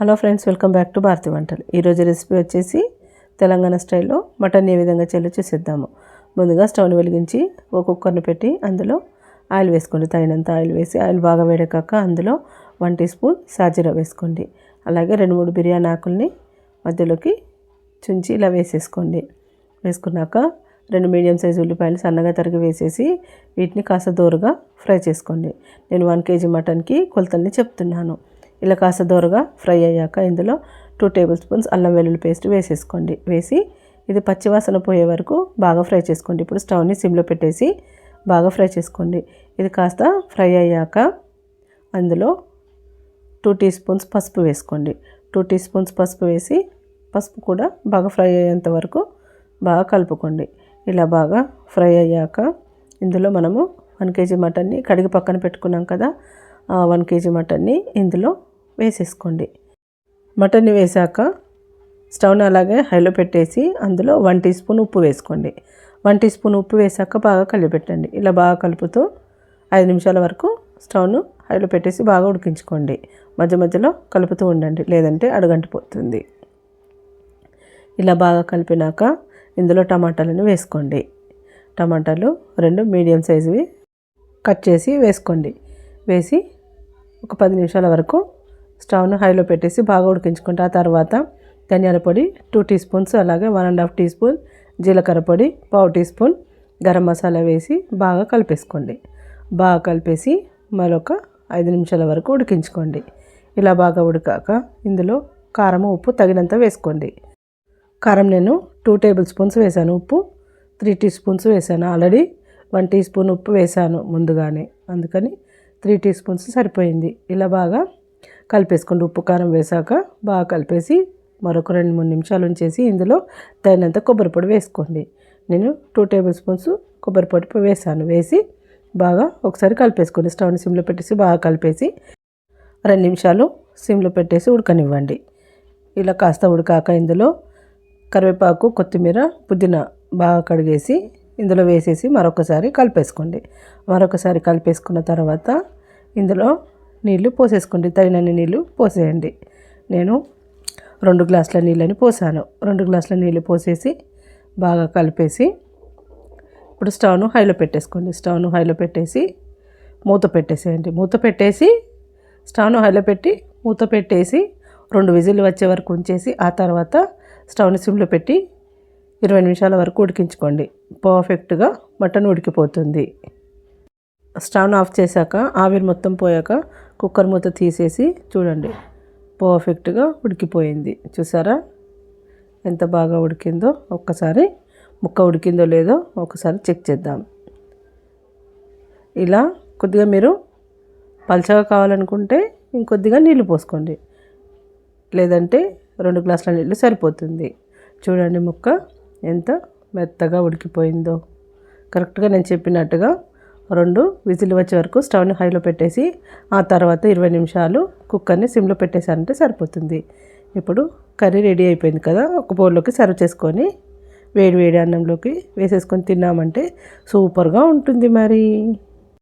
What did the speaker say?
Hello friends welcome back to Bharathi వంటలు. ఈరోజు recipe వచ్చేసి తెలంగాణ స్టైల్లో మటన్ ఏ విధంగా చెల్లు చూసేద్దాము. ముందుగా స్టవ్ని వెలిగించి ఒక కుక్కర్ని పెట్టి అందులో ఆయిల్ వేసుకోండి. తగినంత ఆయిల్ వేసి ఆయిల్ బాగా వేడకాక అందులో వన్ టీ స్పూన్ సాజీరా వేసుకోండి. అలాగే రెండు మూడు బిర్యానీ ఆకుల్ని మధ్యలోకి చుంచి ఇలా వేసేసుకోండి. వేసుకున్నాక రెండు మీడియం సైజు ఉల్లిపాయలు సన్నగా తరిగి వేసేసి వీటిని కాస్త దూరగా ఫ్రై చేసుకోండి. నేను వన్ కేజీ మటన్కి కొలతల్ని చెప్తున్నాను. ఇలా కాస్త దూరగా ఫ్రై అయ్యాక ఇందులో టూ టేబుల్ స్పూన్స్ అల్లం వెల్లుల్లి పేస్ట్ వేసేసుకోండి. వేసి ఇది పచ్చివాసన పోయే వరకు బాగా ఫ్రై చేసుకోండి. ఇప్పుడు స్టవ్ని సిమ్లో పెట్టేసి బాగా ఫ్రై చేసుకోండి. ఇది కాస్త ఫ్రై అయ్యాక అందులో టూ టీ స్పూన్స్ పసుపు వేసుకోండి. టూ టీ స్పూన్స్ పసుపు వేసి పసుపు కూడా బాగా ఫ్రై అయ్యేంత వరకు బాగా కలుపుకోండి. ఇలా బాగా ఫ్రై అయ్యాక ఇందులో మనము వన్ కేజీ మటన్ని కడిగి పక్కన పెట్టుకున్నాం కదా వన్ కేజీ మటన్ని ఇందులో వేసేసుకోండి. మటన్ని వేసాక స్టవ్ని అలాగే హైలో పెట్టేసి అందులో వన్ టీ స్పూన్ ఉప్పు వేసుకోండి. వన్ టీ స్పూన్ ఉప్పు వేసాక బాగా కలిపెట్టండి. ఇలా బాగా కలుపుతూ ఐదు నిమిషాల వరకు స్టవ్ను హైలో పెట్టేసి బాగా ఉడికించుకోండి. మధ్య మధ్యలో కలుపుతూ ఉండండి లేదంటే అడగంటిపోతుంది. ఇలా బాగా కలిపినాక ఇందులో టమాటాలను వేసుకోండి. టమాటాలు రెండు మీడియం సైజువి కట్ చేసి వేసుకోండి. వేసి ఒక పది నిమిషాల వరకు స్టవ్ను హైలో పెట్టేసి బాగా ఉడికించుకుంటే. ఆ తర్వాత ధనియాల పొడి టూ టీ స్పూన్స్ అలాగే one and half teaspoon జీలకర్ర పొడి పావు టీ స్పూన్ గరం మసాలా వేసి బాగా కలిపేసుకోండి. బాగా కలిపేసి మరొక ఐదు నిమిషాల వరకు ఉడికించుకోండి. ఇలా బాగా ఉడికాక ఇందులో కారం ఉప్పు తగినంత వేసుకోండి. కారం నేను టూ టేబుల్ స్పూన్స్ వేసాను. ఉప్పు త్రీ టీ స్పూన్స్ వేసాను. ఆల్రెడీ వన్ టీ స్పూన్ ఉప్పు వేసాను ముందుగానే. అందుకని త్రీ టీ స్పూన్స్ సరిపోయింది. ఇలా బాగా కలిపేసుకోండి ఉప్పు కారం వేసాక బాగా కలిపేసి మరొక రెండు మూడు నిమిషాలు ఉంచేసి ఇందులో తగినంత కొబ్బరి పొడి వేసుకోండి. నేను టూ టేబుల్ స్పూన్స్ కొబ్బరి పొడి వేసాను. వేసి బాగా ఒకసారి కలిపేసుకోండి స్టవ్ని సిమ్లో పెట్టేసి బాగా కలిపేసి రెండు నిమిషాలు సిమ్లో పెట్టేసి ఉడకనివ్వండి. ఇలా కాస్త ఉడకాక ఇందులో కరివేపాకు కొత్తిమీర పుదీనా బాగా కడిగేసి ఇందులో వేసేసి మరొకసారి కలిపేసుకోండి. మరొకసారి కలిపేసుకున్న తర్వాత ఇందులో నీళ్ళు పోసేసుకోండి తగినన్ని నీళ్ళు పోసేయండి. నేను రెండు గ్లాసుల నీళ్ళని పోసాను. రెండు గ్లాసుల నీళ్ళు పోసేసి బాగా కలిపేసి ఇప్పుడు స్టవ్ను హైలో పెట్టేసుకోండి. స్టవ్ను హైలో పెట్టేసి మూత పెట్టేసేయండి. మూత పెట్టేసి స్టవ్ను హైలో పెట్టి మూత పెట్టేసి రెండు విజిల్ వచ్చే వరకు ఉంచేసి ఆ తర్వాత స్టవ్ని సిమ్లో పెట్టి ఇరవై నిమిషాల వరకు ఉడికించుకోండి. పర్ఫెక్ట్గా మటన్ ఉడికిపోతుంది. స్టవ్ను ఆఫ్ చేశాక ఆవిరి మొత్తం పోయాక కుక్కర్ మూత తీసేసి చూడండి. పర్ఫెక్ట్గా ఉడికిపోయింది. చూసారా? ఎంత బాగా ఉడికిందో ఒక్కసారి ముక్క ఉడికిందో లేదో ఒకసారి చెక్ చేద్దాం. ఇలా కొద్దిగా మీరు పలచగా కావాలనుకుంటే ఇంకొద్దిగా నీళ్ళు పోసుకోండి. లేదంటే రెండు గ్లాసుల నీళ్ళు సరిపోతుంది. చూడండి ముక్క ఎంత మెత్తగా ఉడికిపోయిందో. కరెక్ట్గా నేను చెప్పినట్టుగా రెండు విజిల్ వచ్చే వరకు స్టవ్ని హైలో పెట్టేసి ఆ తర్వాత ఇరవై నిమిషాలు కుక్కర్ని సిమ్లో పెట్టేశారంటే సరిపోతుంది. ఇప్పుడు కర్రీ రెడీ అయిపోయింది కదా ఒక బౌల్లోకి సర్వ్ చేసుకొని వేడి వేడి అన్నంలోకి వేసేసుకొని తిన్నామంటే సూపర్గా ఉంటుంది మరి.